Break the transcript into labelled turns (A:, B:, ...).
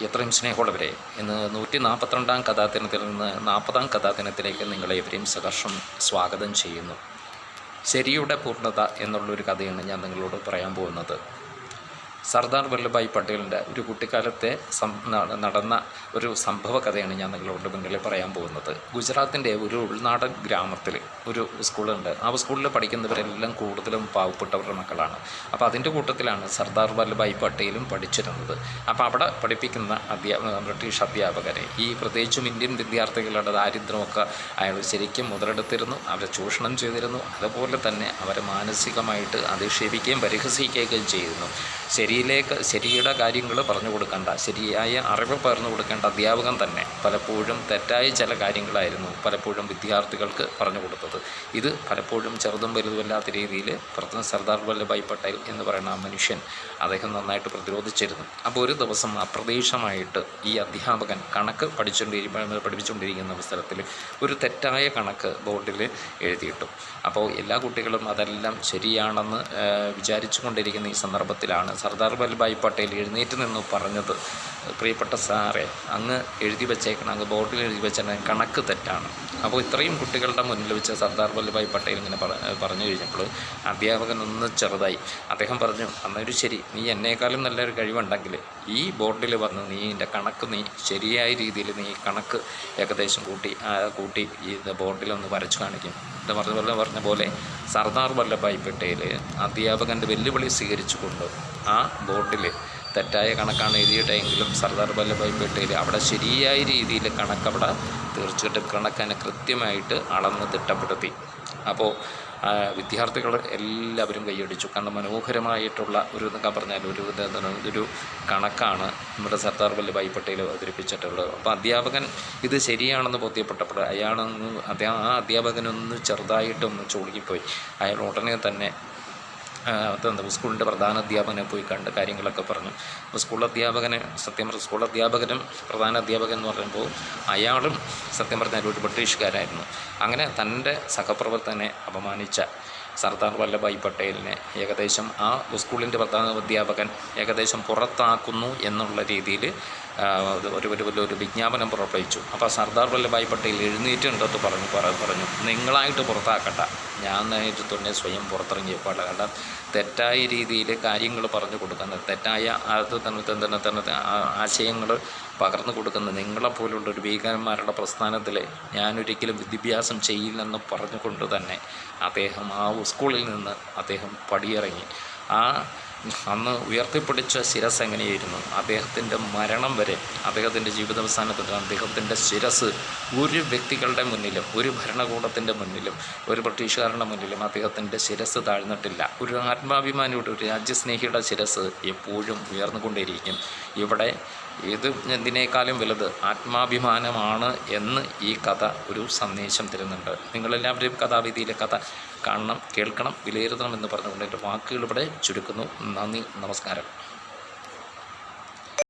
A: എത്രയും സ്നേഹമുള്ളവരെ ഇന്ന് നൂറ്റി നാൽപ്പത്തിരണ്ടാം കഥാദിനത്തിൽ നിന്ന് നാൽപ്പതാം കഥാദിനത്തിലേക്ക് നിങ്ങളെ എവരെയും സഹർഷം സ്വാഗതം ചെയ്യുന്നു. ശരിയുടെ പൂർണത എന്നുള്ളൊരു കഥയാണ് ഞാൻ നിങ്ങളോട് പറയാൻ പോകുന്നത്. സർദാർ വല്ലഭായ് പട്ടേലിന്റെ ഒരു കുട്ടിക്കാലത്തെ നടന്ന ഒരു സംഭവ കഥയാണ് ഞാൻ നിങ്ങളോട് മുന്നിൽ പറയാൻ പോകുന്നത്. ഗുജറാത്തിന്റെ ഒരു ഉൾനാടൻ ഗ്രാമത്തിൽ ഒരു സ്കൂളുണ്ട്. ആ സ്കൂളിൽ പഠിക്കുന്നവരെല്ലാം കൂടുതലും പാവപ്പെട്ടവരുടെ മക്കളാണ്. അപ്പോൾ അതിന്റെ കൂട്ടത്തിലാണ് സർദാർ വല്ലഭായ് പട്ടേലും പഠിച്ചിരുന്നത്. അപ്പോൾ അവിടെ പഠിപ്പിക്കുന്ന അധ്യാ ബ്രിട്ടീഷ് അധ്യാപകരെ ഈ പ്രത്യേകിച്ചും ഇന്ത്യൻ വിദ്യാർത്ഥികളുടെ ദാരിദ്ര്യമൊക്കെ അയാൾ ശരിക്കും മുതലെടുത്തിരുന്നു. അവരെ ചൂഷണം ചെയ്തിരുന്നു. അതുപോലെ തന്നെ അവരെ മാനസികമായിട്ട് അധിക്ഷേപിക്കുകയും പരിഹസിക്കുകയും ചെയ്യുന്നു ശരിയിലേക്ക് ശരിയുടെ കാര്യങ്ങൾ പറഞ്ഞു കൊടുക്കേണ്ട. ശരിയായ അറിവ് പറഞ്ഞു കൊടുക്കേണ്ട അധ്യാപകൻ തന്നെ പലപ്പോഴും തെറ്റായ ചില കാര്യങ്ങളായിരുന്നു പലപ്പോഴും വിദ്യാർത്ഥികൾക്ക് പറഞ്ഞു കൊടുത്തത്. ഇത് പലപ്പോഴും ചെറുതും വലുതുമല്ലാത്ത രീതിയിൽ പ്രഥമ സർദാർ വല്ലഭായ് പട്ടേൽ എന്ന് പറയുന്ന ആ മനുഷ്യൻ അദ്ദേഹം നന്നായിട്ട് പ്രതിരോധിച്ചിരുന്നു. അപ്പോൾ ഒരു ദിവസം അപ്രതീക്ഷമായിട്ട് ഈ അധ്യാപകൻ കണക്ക് പഠിച്ചുകൊണ്ടിരിക്കുമ്പോൾ പഠിപ്പിച്ചുകൊണ്ടിരിക്കുന്ന അവസരത്തിൽ ഒരു തെറ്റായ കണക്ക് ബോർഡിൽ എഴുതിയിട്ടു. അപ്പോൾ എല്ലാ കുട്ടികളും അതെല്ലാം ശരിയാണെന്ന് വിചാരിച്ചു കൊണ്ടിരിക്കുന്ന ഈ സന്ദർഭത്തിലാണ് സർദാർ വല്ലഭായ് പട്ടേൽ എഴുന്നേറ്റ് നിന്ന് പറഞ്ഞത്. പ്രിയപ്പെട്ട സാറേ അങ്ങ് എഴുതി വെച്ചേക്കണം അങ്ങ് ബോർഡിൽ എഴുതി വെച്ചേക്കണം കണക്ക് തെറ്റാണ്. അപ്പോൾ ഇത്രയും കുട്ടികളുടെ മുന്നിൽ വെച്ച് സർദാർ വല്ലഭായ് പട്ടേൽ ഇങ്ങനെ പറഞ്ഞു കഴിഞ്ഞപ്പോൾ അധ്യാപകൻ ഒന്ന് ചെറുതായി അദ്ദേഹം പറഞ്ഞു അന്നൊരു ശരി നീ എന്നേക്കാളും നല്ലൊരു കഴിവുണ്ടെങ്കിൽ ഈ ബോർഡിൽ വന്ന് നീ എന്റെ കണക്ക് നീ ശരിയായ രീതിയിൽ നീ കണക്ക് ഏകദേശം കൂട്ടി കൂട്ടി ഈ ബോർഡിലൊന്ന് വരച്ചു കാണിക്കും. എന്ന് പറഞ്ഞ പോലെ പറഞ്ഞ പോലെ സർദാർ വല്ലഭായ് പട്ടേൽ അധ്യാപകന്റെ വെല്ലുവിളി സ്വീകരിച്ചുകൊണ്ട് ആ ബോർഡിൽ തെറ്റായ കണക്കാണ് എഴുതിയിട്ടെങ്കിലും സർദാർ വല്ലഭായ് പട്ടേൽ അവിടെ ശരിയായ രീതിയിൽ കണക്കവിടെ തീർച്ചയായിട്ടും കണക്കനെ കൃത്യമായിട്ട് അളന്ന് തിട്ടപ്പെടുത്തി. അപ്പോൾ വിദ്യാർത്ഥികൾ എല്ലാവരും കൈയടിച്ചു. കാരണം മനോഹരമായിട്ടുള്ള ഒരു എന്നൊക്കെ പറഞ്ഞാൽ ഒരു ഇതൊരു കണക്കാണ് നമ്മുടെ സർദാർ വല്ലഭായ് പട്ടേൽ അവതരിപ്പിച്ചിട്ടുള്ളത്. അപ്പോൾ അധ്യാപകൻ ഇത് ശരിയാണെന്ന് ബോധ്യപ്പെട്ടപ്പോൾ അയാളൊന്ന് അദ്ദേഹം ആ അധ്യാപകനൊന്ന് ചെറുതായിട്ടൊന്ന് ചുളുങ്ങിപ്പോയി അയാൾ ഉടനെ തന്നെ അതെന്താ സ്കൂളിന്റെ പ്രധാന അധ്യാപകനെ പോയി കണ്ട് കാര്യങ്ങളൊക്കെ പറഞ്ഞു. അപ്പോൾ സ്കൂൾ അധ്യാപകനെ സത്യം പറഞ്ഞ സ്കൂൾ അധ്യാപകനും പ്രധാന അധ്യാപകൻ എന്ന് പറയുമ്പോൾ അയാളും സത്യം പറഞ്ഞാൽ ഒരു ബ്രിട്ടീഷുകാരായിരുന്നു. അങ്ങനെ തന്റെ സഹപ്രവർത്തനെ അപമാനിച്ച സർദാർ വല്ലഭായ് പട്ടേലിനെ ഏകദേശം ആ സ്കൂളിന്റെ പ്രധാന അധ്യാപകൻ ഏകദേശം പുറത്താക്കുന്നു എന്നുള്ള രീതിയിൽ ഒരു ഒരു ഒരു വിജ്ഞാപനം പുറപ്പെടുവിച്ചു. അപ്പോൾ സർദാർ വല്ലഭായ് പട്ടേൽ എഴുന്നേറ്റുണ്ടെന്ന് പറഞ്ഞു പറഞ്ഞു. നിങ്ങളായിട്ട് പുറത്താക്കട്ട ഞാൻ നേരിട്ട് തന്നെ സ്വയം പുറത്തിറങ്ങി പാടില്ല കാരണം തെറ്റായ രീതിയിൽ കാര്യങ്ങൾ പറഞ്ഞു കൊടുക്കുന്നത് തെറ്റായ അത് തന്നെ തന്നെ തന്നെ ആശയങ്ങൾ പകർന്നു കൊടുക്കുന്ന നിങ്ങളെപ്പോലുള്ള ഒരു ഭീകരന്മാരുടെ പ്രസ്ഥാനത്തിൽ ഞാനൊരിക്കലും വിദ്യാഭ്യാസം ചെയ്യില്ലെന്ന് പറഞ്ഞുകൊണ്ട് തന്നെ അദ്ദേഹം ആ സ്കൂളിൽ നിന്ന് അദ്ദേഹം പടിയിറങ്ങി. ആ അന്ന് ഉയർത്തിപ്പിടിച്ച ശിരസ് എങ്ങനെയായിരുന്നു? അദ്ദേഹത്തിന്റെ മരണം വരെ അദ്ദേഹത്തിന്റെ ജീവിതാവസാനത്തിൽ അദ്ദേഹത്തിന്റെ ശിരസ് ഒരു വ്യക്തികളുടെ മുന്നിലും ഒരു ഭരണകൂടത്തിന്റെ മുന്നിലും ഒരു ബ്രിട്ടീഷുകാരുടെ മുന്നിലും അദ്ദേഹത്തിന്റെ ശിരസ് താഴ്ന്നിട്ടില്ല. ഒരു ആത്മാഭിമാനിയുടെ ഒരു രാജ്യസ്നേഹിയുടെ ശിരസ് എപ്പോഴും ഉയർന്നുകൊണ്ടേയിരിക്കും. ഇവിടെ ഇത് എന്തിനേക്കാളും വലുത്? ആത്മാഭിമാനമാണ് എന്ന് ഈ കഥ ഒരു സന്ദേശം തരുന്നുണ്ട്. നിങ്ങളെല്ലാവരും കഥാവിധിയിലെ കഥ കാണണം കേൾക്കണം വിലയിരുത്തണം എന്ന് പറഞ്ഞുകൊണ്ട് എന്റെ വാക്കുകൾ ഇവിടെ ചുരുക്കുന്നു. നന്ദി നമസ്കാരം.